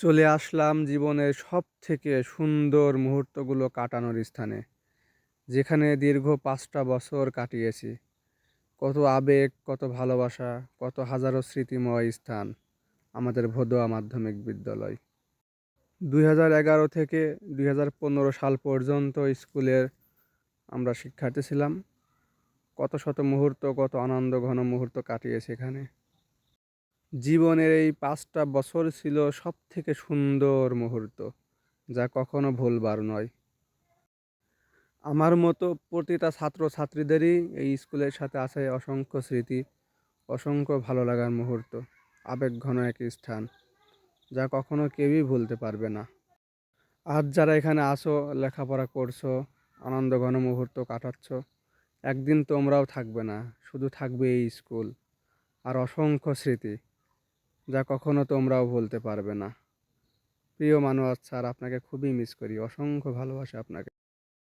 চলে আসলাম জীবনের সব থেকে সুন্দর মুহূর্তগুলো কাটানোর স্থানে, যেখানে দীর্ঘ পাঁচটা বছর কাটিয়েছি। কত আবেগ, কত ভালোবাসা, কত হাজারো স্মৃতিময় স্থান আমাদের ভদোয়া মাধ্যমিক বিদ্যালয়। দুই হাজার এগারো থেকে দুই হাজার পনেরো সাল পর্যন্ত স্কুলের আমরা শিক্ষার্থী ছিলাম। কত শত মুহূর্ত, কত আনন্দ, ঘন মুহূর্ত কাটিয়েছি এখানে। জীবনের এই পাঁচটা বছর ছিল সব থেকে সুন্দর মুহূর্ত, যা কখনো ভুলবার নয়। আমার মতো প্রতিটা ছাত্র ছাত্রীদেরই এই স্কুলের সাথে আছে অসংখ্য স্মৃতি, অসংখ্য ভালো লাগার মুহূর্ত, আবেগ ঘন এক স্থান, যা কখনো কেউই ভুলতে পারবে না। আজ যারা এখানে আসো, লেখাপড়া করছ, আনন্দ ঘন মুহূর্ত কাটাচ্ছ, একদিন তোমরাও থাকবে না, শুধু থাকবে এই স্কুল। আর অসংখ্য স্মৃতি। যা কখনো তোমরাও ভুলতে পারবে না। প্রিয় মানুষ স্যার আপনাকে খুবই মিস করি। অসংখ্য ভালোবাসা আপনাকে।